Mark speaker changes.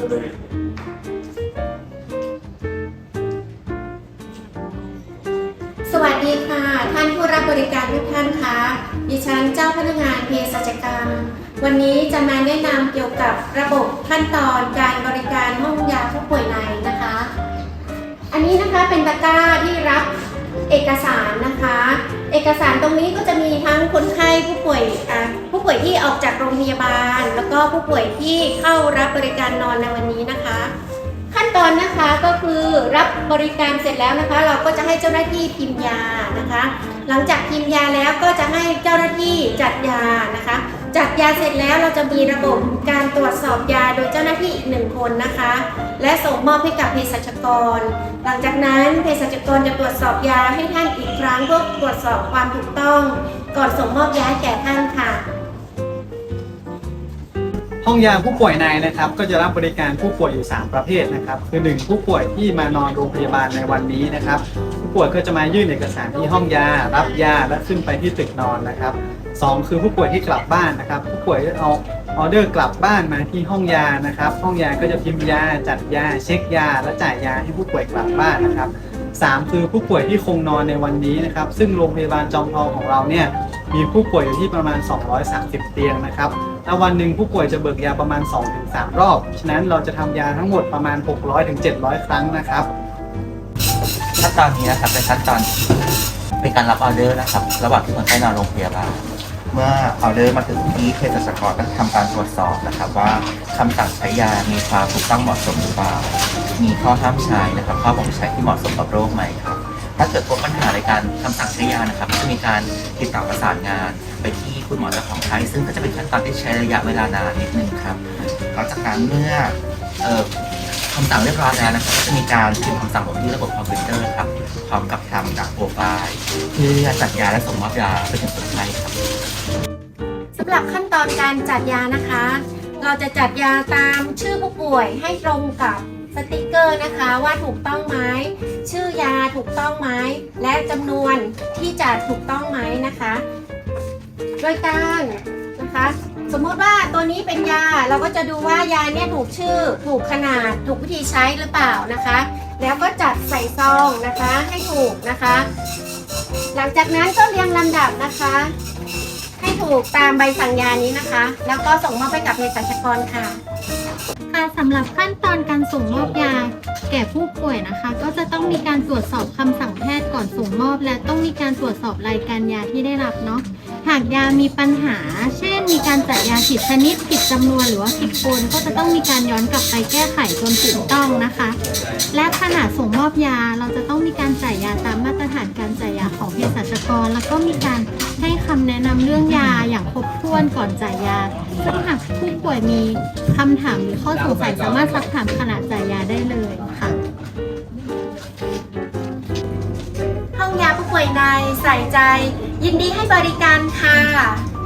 Speaker 1: สวัสดีค่ะ ท่านผู้รับบริการทุกท่านคะดิฉันเจ้าพนักงานเภสัชกรรม วันนี้จะมาแนะนำเกี่ยวกับระบบขั้นตอนการบริการห้องยาผู้ป่วยในนะคะ อันนี้นะคะเป็นตะกร้าที่ รงพยาบาล แล้วก็ผู้ป่วยที่เข้ารับบริการนอนในวันนี้นะคะ ขั้นตอนนะคะก็คือรับบริการเสร็จแล้วนะคะ เราก็จะให้เจ้าหน้าที่พิมพ์ยานะคะ หลังจากพิมพ์ยาแล้วก็จะให้เจ้าหน้าที่จัดยานะคะจัดยาเสร็จแล้วเราจะมีระบบการตรวจสอบยาโดยเจ้าหน้าที่อีกหนึ่งคนนะคะ และส่งมอบให้กับเภสัชกร หลังจากนั้นเภสัชกรจะตรวจสอบยาให้ท่านอีกครั้งเพื่อตรวจสอบความถูกต้อง ก่อนส่งมอบยาให้แก่ท่านค่ะ
Speaker 2: ห้องยาผู้ป่วยในนะครับก็จะรับบริการผู้ป่วยอยู่ 3 ประเภทนะครับคือ 1 ผู้ป่วยที่มานอนโรงพยาบาลในวันนี้นะครับ ผู้ป่วยก็จะมายื่นเอกสารที่ห้องยา รับยาและขึ้นไปที่ตึกนอนนะครับสองคือผู้ป่วยที่กลับบ้านนะครับ ผู้ป่วยเอาออเดอร์กลับบ้านมาที่ห้องยานะครับ ห้องยาก็จะพิมพ์ยาจัดยา เช็คยา และจ่ายยาให้ผู้ป่วยกลับบ้านนะครับสามคือผู้ป่วยที่คงนอนในวันนี้นะครับ ซึ่งโรงพยาบาลจอมทองของเราเนี่ยมีผู้ป่วยอยู่ที่ประมาณ 230 เตียงนะครับ แล้ววันหนึ่งผู้ป่วยจะเบิกยาประมาณ 2-3 รอบ ฉะนั้นเราจะทำยาทั้งหมดประมาณ 600-700 ครั้งนะครับ
Speaker 3: ขั้นตอนนี้นะครับเป็นขั้นตอนเป็นการรับออเดอร์นะครับ ระหว่างที่คนไข้นอนโรงพยาบาลเมื่อออเดอร์มาถึงที่เภสัชกรก็ทำการตรวจสอบนะครับ ว่าคำสั่งใช้ยามีความถูกต้องเหมาะสมหรือเปล่า มีข้อห้ามใช้นะครับข้อบ่งใช้ที่เหมาะสมกับโรคไหมครับ ถ้าเกิดพบปัญหาในการคำสั่งใช้ยานะครับก็จะมีการติดต่อประสานงานไปที่ คุณหมอเจ้าของไข้ซึ่งก็จะเป็นขั้นตอนที่ใช้ระยะเวลานานนิดนึงครับหลังจากนั้นเมื่อเอ่อคำสั่งเรียบร้อยแล้วนะครับก็จะมีการพิมพ์คำสั่งลงที่ระบบคอมพิวเตอร์ครับพร้อมกับทำดักโปรไฟล์เพื่อจัดยาและส่งมอบยาไปถึงคนไข้ครับ
Speaker 1: สำหรับขั้นตอนการจัดยานะคะ เราจะจัดยาตามชื่อผู้ป่วยให้ตรงกับสติกเกอร์นะคะว่าถูกต้องไหมชื่อยาถูกต้องไหมและจำนวนที่จัดถูกต้องไหมนะคะ โดยการนะคะ สมมติว่าตัวนี้เป็นยาเราก็จะดูว่ายาเนี่ยถูกชื่อ ถูกขนาด ถูกวิธีใช้หรือเปล่านะคะ แล้วก็จัดใส่ซองนะคะให้ถูกนะคะ หลังจากนั้นก็เรียงลำดับนะคะ ให้ถูกตามใบสั่งยานี้นะคะ แล้วก็ส่งมอบไปกับเภสัชกรค่ะ
Speaker 4: ค่ะสำหรับขั้นตอนการส่งมอบยาแก่ผู้ป่วยนะคะ ก็จะต้องมีการตรวจสอบคำสั่งแพทย์ก่อนส่งมอบ และต้องมีการตรวจสอบรายการยาที่ได้รับเนาะ หากยามีปัญหา เช่น มีการจัดยาผิดชนิดผิดจำนวนหรือว่าผิดคนก็จะต้องมีการย้อนกลับไปแก้ไขจนถูกต้องนะคะ และขณะส่งมอบยาเราจะต้องมีการจ่ายยาตามมาตรฐานการจ่ายยาของเภสัชกร แล้วก็มีการให้คำแนะนำเรื่องยาอย่างครบถ้วนก่อนจ่ายยาซึ่งหากผู้ป่วยมีคำถามหรือข้อสงสัยสามารถซักถามขณะจ่ายยาได้เลยค่ะ
Speaker 1: ห้องยาผู้ป่วยในใส่ใจ ยินดีให้บริการค่ะ